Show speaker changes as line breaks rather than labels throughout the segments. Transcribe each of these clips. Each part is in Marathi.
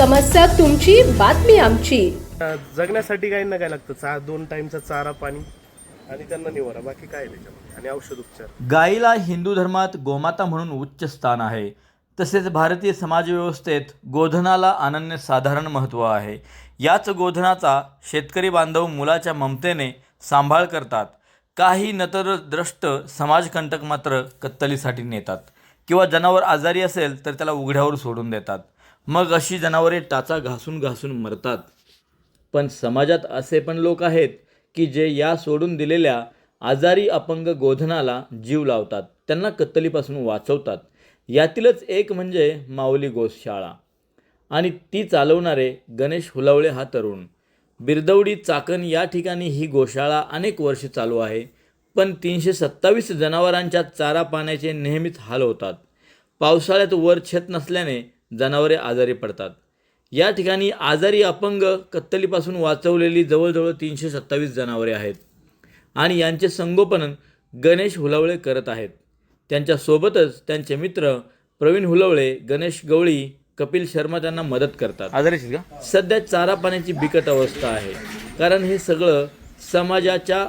समस्या तुमची बातमी आमची.
जगण्यासाठी काही ना काय लागतं. चा दोन टाईमचा चारा पाणी आणि त्यांना निवारा. बाकी काय नाही त्याच्यामध्ये? आणि औषध उपचार.
गायीला हिंदू धर्मात गोमाता म्हणून उच्च स्थान आहे. तसेच भारतीय समाजव्यवस्थेत गोधनाला अनन्यसाधारण महत्त्व आहे. याच गोधनाचा शेतकरी बांधव मुलाच्या ममतेने सांभाळ करतात. काही नतरद्रष्ट समाजकंटक मात्र कत्तलीसाठी नेतात. किंवा जनावर आजारी असेल तर त्याला उघड्यावर सोडून देतात. मग अशी जनावरे टाचा घासून घासून मरतात. पण समाजात असे पण लोक आहेत की जे या सोडून दिलेल्या आजारी अपंग गोधनाला जीव लावतात. त्यांना कत्तलीपासून वाचवतात. यातीलच एक म्हणजे माऊली गोशाळा. आणि ती चालवणारे गणेश हुलावळे हा तरुण. बिरदवडी चाकण या ठिकाणी ही गोशाळा अनेक वर्षे चालू आहे. पण तीनशे सत्तावीस जनावरांच्या चारा पाण्याचे नेहमीच हाल होतात. पावसाळ्यात वर छत नसल्याने जनावरे आजारी पडतात. या ठिकाणी आजारी अपंग कत्तलीपासून वाचवलेली जवळजवळ तीनशे सत्तावीस जनावरे आहेत. आणि यांचे संगोपन गणेश हुलवळे करत आहेत. त्यांच्यासोबतच त्यांचे मित्र प्रवीण हुलवळे गणेश गवळी कपिल शर्मा त्यांना मदत करतात. आजारी का? सध्या चारा पाण्याची बिकट अवस्था आहे. कारण हे सगळं समाजाच्या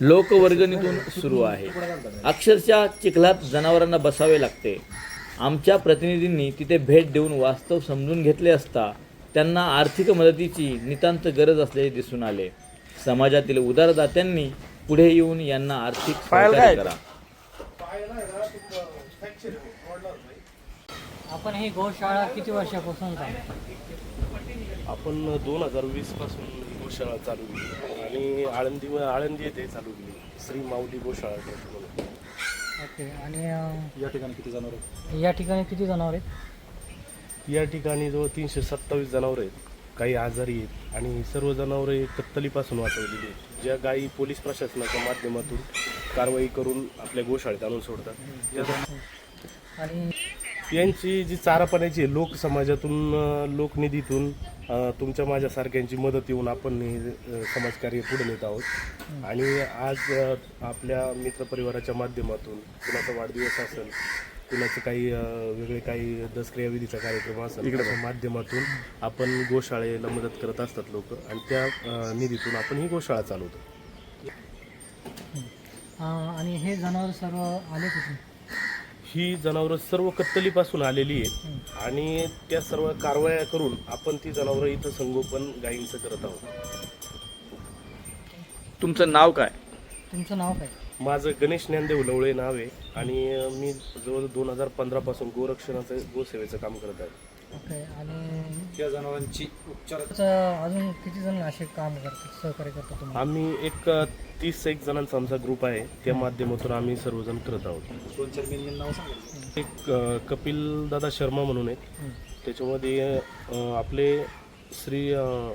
लोकवर्गणीतून सुरू आहे. अक्षरशः चिखलात जनावरांना बसावे लागते. आमच्या प्रतिनिधींनी तिथे भेट देऊन वास्तव समजून घेतले असता त्यांना आर्थिक मदतीची नितांत गरज असल्याचे दिसून आले. समाजातील उदारदात्यांनी पुढे येऊन यांना आर्थिक सहकार्य करा.
आपण ही गोशाळा किती वर्षापासून
आपण दोन हजार वीसपासून ही गोशाळा चालू केली. आणि आळंदी आळंदी येथे चालू केली. श्री माऊली गोशाळा.
ओके आणि अं,
या ठिकाणी किती जनावर
या ठिकाणी किती जनावर आहेत?
या ठिकाणी जवळ तीनशे सत्तावीस जनावरं आहेत. काही आजारी आहेत आणि सर्व जनावरे कत्तलीपासून वाचवलेली आहेत. ज्या गायी पोलीस प्रशासनाच्या माध्यमातून कारवाई करून आपल्या गोशाळेत आणून सोडतात.
आणि
यांची जी चारा पाण्याची आहे, लोक समाजातून लोकनिधीतून तुमच्या माझ्यासारख्यांची मदत येऊन आपण हे समाजकार्य पुढे नेत आहोत. आणि आज आपल्या मित्रपरिवाराच्या माध्यमातून कुणाचा वाढदिवस असेल कुणाचं काही वेगळे काही दसक्रियाविधीचा कार्यक्रम असेल त्याच्या माध्यमातून आपण गोशाळेला मदत करत असतात लोक आणि त्या निधीतून आपण ही गोशाळा चालवतो.
आणि हे जनावर सर्व आले कुठून
ही जनावरं सर्व कत्तलीपासून आलेली आहेत. आणि त्या सर्व कारवाया करून आपण ती जनावरं इथं संगोपन गायींचं करत आहोत.
तुमचं नाव काय?
तुमचं नाव काय?
माझं गणेश ज्ञानदेव लवळे नाव आहे. आणि मी जवळ दोन हजार पंधरापासून गोरक्षणाचं गोसेवेचं काम करत आहे.
ओके आणि
या जनावरांची उपचार
अजून किती जण असे काम करतात सहकार्य करतात तुम्हाला
आम्ही एक अं, तीस एक जणांचा आमचा ग्रुप आहे. त्या माध्यमातून आम्ही सर्वजण करत आहोत.
दोन चार मेन नाव सांगा.
एक अं, कपिल दादा शर्मा म्हणून आहेत त्याच्यामध्ये अं, आपले श्री अं,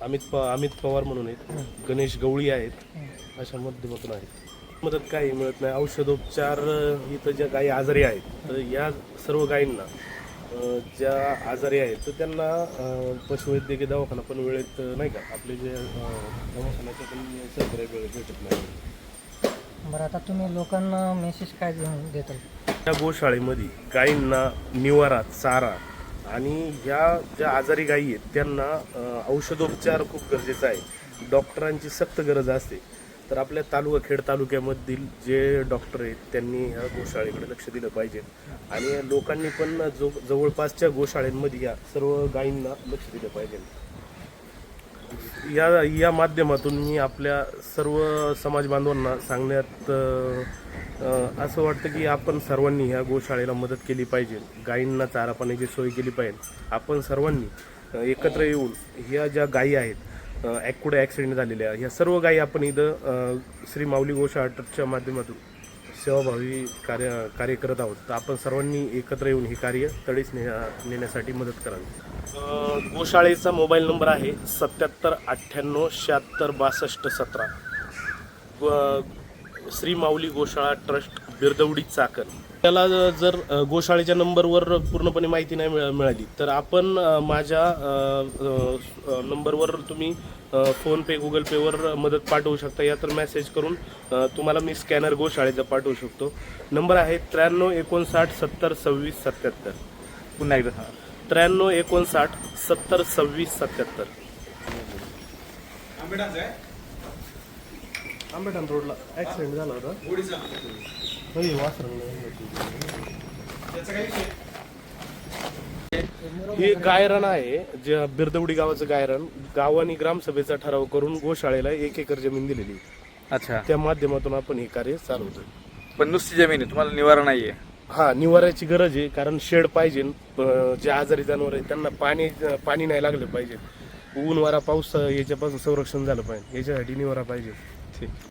अमित प अमित पवार म्हणून आहेत गणेश गवळी आहेत. अशा माध्यमातून आहेत. मदत काही मिळत नाही. औषधोपचार अं, इथं ज्या गायी आजारी आहेत तर या सर्व गायींना ज्या आजारी आहेत तर त्यांना पशुवैद्यकीय दवाखाना पण वेळेत नाही का? आपले जे दवाखान्याचं पण सहकार्य वेळेत भेटत नाही.
बरं आता तुम्ही लोकांना मेसेज काय देताल?
त्या गोशाळेमध्ये गायींना निवारा चारा आणि ह्या ज्या आजारी गायी आहेत त्यांना औषधोपचार खूप गरजेचा आहे. डॉक्टरांची सक्त गरज असते. तर आपल्या तालुका खेड तालुक्यामधील जे डॉक्टर आहेत त्यांनी ह्या गोशाळेकडे लक्ष दिलं पाहिजे. आणि लोकांनी पण जो जवळपासच्या गोशाळेंमध्ये या सर्व गायींना लक्ष दिलं पाहिजे. या या माध्यमातून मी आपल्या सर्व समाज बांधवांना सांगण्यात असं वाटतं की आपण सर्वांनी ह्या गोशाळेला मदत केली पाहिजे. गायींना चारा पाण्याची सोय केली पाहिजे. आपण सर्वांनी एकत्र येऊन ह्या ज्या गायी आहेत कुठे ॲक्सिडेंट झालेल्या. ह्या सर्व गायी आपण इथं श्री माऊली गोशाळा ट्रस्टच्या माध्यमातून सेवाभावी कार्य कार्य करत आहोत. तर आपण सर्वांनी एकत्र येऊन हे कार्य तडीस ने नेण्यासाठी मदत करावी. गोशाळेचा मोबाईल नंबर आहे सत्याहत्तर अठ्ठ्याण्णव शहात्तर बासष्ट सतरा. श्री माऊली गोशाळा ट्रस्ट बिरदवडी चाकण त्याला जर गोशाळेच्या नंबरवर पूर्णपणे माहिती नाही मिळा मिळाली तर आपण माझ्या नंबरवर तुम्ही फोनपे गुगल पेवर मदत पाठवू शकता. या तर मेसेज करून तुम्हाला मी स्कॅनर गोशाळेचा पाठवू शकतो. नंबर आहे त्र्याण्णव एकोणसाठ सत्तर सव्वीस सत्याहत्तर.
पुन्हा एकदा सांगा.
त्र्याण्णव एकोणसाठ सत्तर सव्वीस सत्याहत्तर. आंबेठाण रोडला ऍक्सिडेंट झाला होता. होय, वासरंग. हे गायरान आहे जे बिरदवडी गावाचं गायरान गावाने ग्रामसभेचा ठराव करून गोशाळेला एक एकर जमीन दिलेली
अच्छा.
त्या माध्यमातून आपण हे कार्य चालवतोय.
पण नुसती जमीन आहे तुम्हाला निवारा नाहीये.
हा निवाऱ्याची गरज आहे कारण शेड पाहिजे जे आजारी जनावर आहे त्यांना पाणी पाणी नाही लागलं पाहिजे. ऊन वारा पाऊस याच्यापासून संरक्षण झालं पाहिजे याच्यासाठी निवारा पाहिजे.
sí.